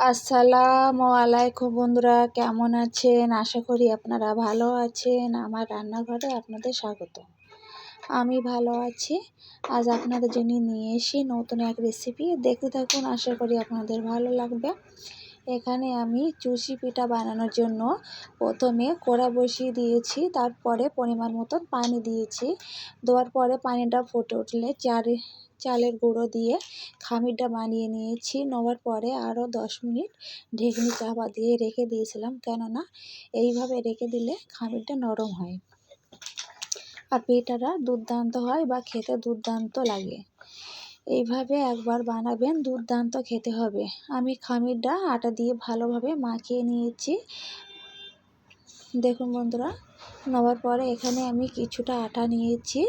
আসসালামু আলাইকুম বন্ধুরা, কেমন আছেন? আশা করি আপনারা ভালো আছেন। আমার রান্নাঘরে আপনাদের স্বাগত। আমি ভালো আছি। আজ আপনাদের জন্য নিয়ে এসি নতুন এক রেসিপি দেখতে থাকুন। আশা করি আপনাদের ভালো লাগবে। এখানে আমি চুষি পিঠা বানানোর জন্য প্রথমে কড়া বসিয়ে দিয়েছি, তারপরে পরিমাণ মতন পানি দিয়েছি। দেওয়ার পরে পানিটা ফুটে উঠলে চারি চালের গুঁড়ো দিয়ে খামিরটা বানিয়ে নিয়েছি। নেওয়ার পরে আরও দশ মিনিট ঢেকনি চাপা দিয়ে রেখে দিয়েছিলাম। কেননা এইভাবে রেখে দিলে খামিরটা নরম হয়। আর পিঠাটা দুর্দান্ত হয় বা খেতে দুর্দান্ত লাগে। এইভাবে একবার বানাবেন, দুর্দান্ত খেতে হবে। আমি খামিরটা আটা দিয়ে ভালোভাবে মাখিয়ে নিয়েছি। দেখুন বন্ধুরা, নেওয়ার পরে এখানে আমি কিছুটা আটা নিয়েছি।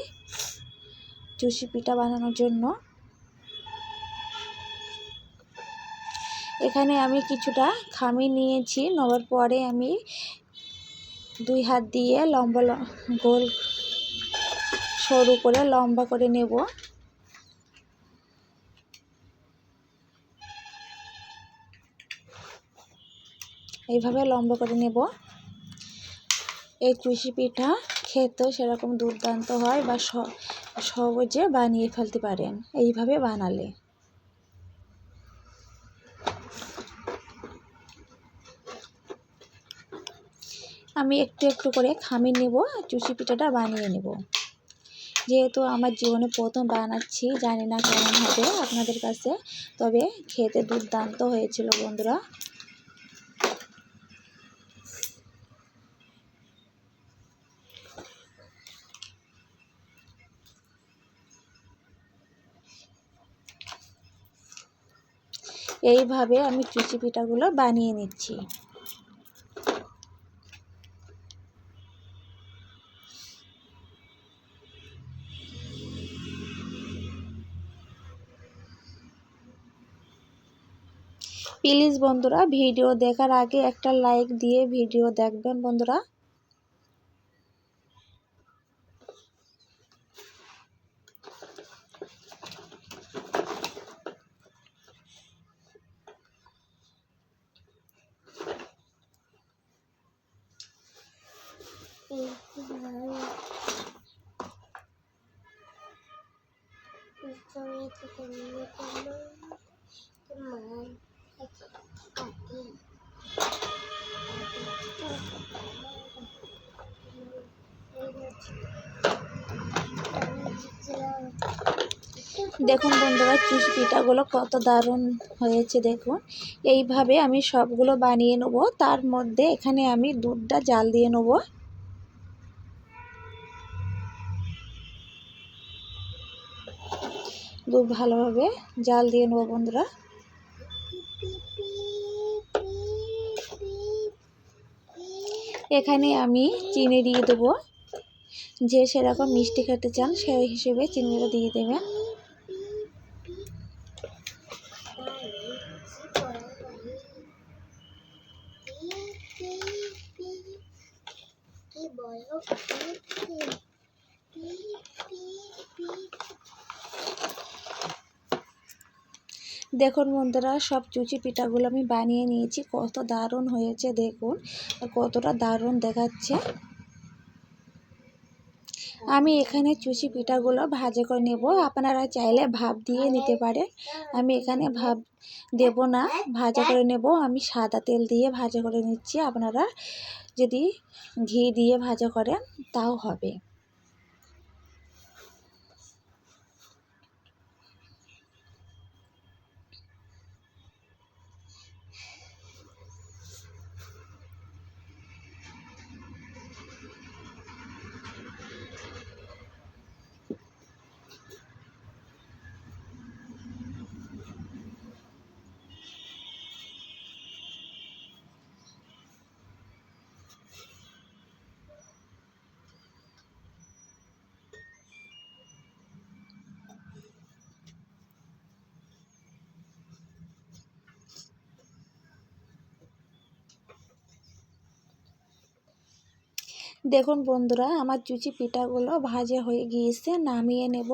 চুষি পিঠা বানানোর জন্য। এখানে আমি কিছুটা খামি নিয়েছি, নেওয়ার পরে আমি দুই হাত দিয়ে লম্বা গোল সরু করে লম্বা করে নেব। এইভাবে লম্বা করে নেব। এই চুষি পিঠা খেতেও সেরকম দুর্দান্ত হয় বা সহজে বানিয়ে ফেলতে পারেন। এইভাবে বানালে। আমি একটু একটু করে খামির নেব চুষি পিঠাটা বানিয়ে নেব। যেহেতু আমার জীবনে প্রথম বানাচ্ছি, জানি না কেমন হবে আপনাদের কাছে, তবে খেতে দুর্দান্ত হয়েছিল বন্ধুরা। এইভাবে আমি চুচি পিঠাগুলো বানিয়ে নিচ্ছি। প্লিজ বন্ধুরা, ভিডিও দেখার আগে একটা লাইক দিয়ে ভিডিও দেখবেন বন্ধুরা। দেখুন বন্ধুরা চুষ পিঠাগুলো কত দারুণ হয়েছে দেখুন। এইভাবে আমি সবগুলো বানিয়ে নেব। তার মধ্যে এখানে আমি দুধটা জাল দিয়ে নেব। দুধ ভালোভাবে জাল দিয়ে নেব বন্ধুরা। এখানে আমি চিনি দিয়ে দেবো। যে সেরকম মিষ্টি খেতে চান সেই হিসেবে চিনিটা দিয়ে দেবেন। দেখুন বন্ধুরা, সব চুচি পিঠাগুলো আমি বানিয়ে নিয়েছি। কত দারুণ হয়েছে, দেখুন। কতটা দারুণ দেখাচ্ছে। আমি এখানে চুষি পিঠাগুলো ভাজে করে নেব। আপনারা চাইলে ভাপ দিয়ে নিতে পারে আমি এখানে ভাব দেব না, ভাজা করে নেব। আমি সাদা তেল দিয়ে ভাজা করে নিচ্ছি। আপনারা যদি ঘি দিয়ে ভাজা করেন, তাও হবে। দেখুন বন্ধুরা, আমার চুচি পিঠাগুলো ভাজা হয়ে গিয়েছে, নামিয়ে নেব।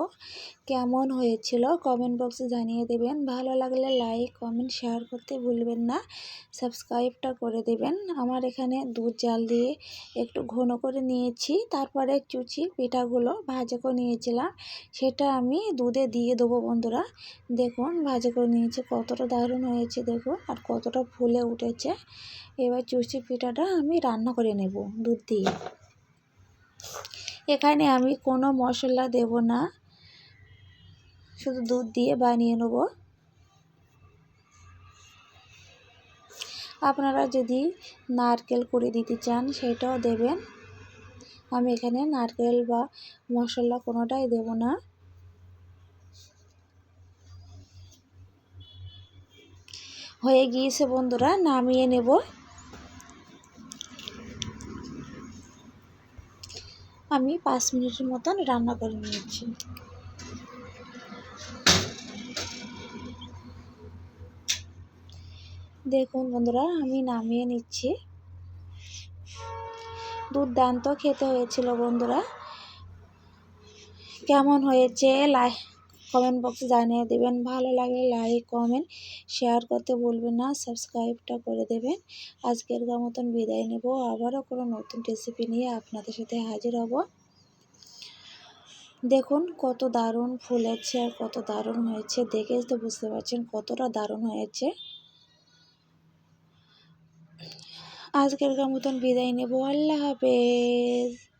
কেমন হয়েছিল কমেন্ট বক্সে জানিয়ে দেবেন। ভালো লাগলে লাইক কমেন্ট শেয়ার করতে ভুলবেন না। সাবস্ক্রাইবটা করে দেবেন। আমার এখানে দুধ জাল দিয়ে একটু ঘন করে নিয়েছি। তারপরে চুচি পিঠাগুলো ভাজা করে নিয়েছিলাম। সেটা আমি দুধে দিয়ে দেবো বন্ধুরা। দেখুন, ভাজা করে নিয়েছি। কতটা দারুণ হয়েছে দেখুন, আর কতটা ফুলে উঠেছে। এবার চুচি পিঠাটা আমি রান্না করে নেব দুধ দিয়ে। এখানে আমি কোনো মশলা দেব না। শুধু দুধ দিয়ে বানিয়ে নেব। আপনারা যদি নারকেল করে দিতে চান, সেটাও দেবেন। আমি এখানে নারকেল বা মশলা কোনোটাই দেব না। হয়ে গিয়েছে বন্ধুরা, নামিয়ে নেব। আমি পাঁচ মিনিটের মতন রান্না করে নিয়েছি। দেখুন বন্ধুরা, আমি নামিয়ে নিচ্ছি। দুর্দান্ত খেতে হয়েছিল বন্ধুরা। কেমন হয়েছে? লাই কমেন্ট বক্সে জানিয়ে দেবেন। ভালো লাগলে লাইক কমেন্ট শেয়ার করতে ভুলবেন না সাবস্ক্রাইবটা করে দেবেন। আজকের মতন বিদায় নেব। আবারও কোনো নতুন রেসিপি নিয়ে আপনাদের সাথে হাজির হব। দেখুন কত দারুণ ফুলেছে আর কত দারুণ হয়েছে। দেখে তো বুঝতে পারছেন কতটা দারুণ হয়েছে। আজকের মতন বিদায় নেব। আল্লাহ হাফেজ।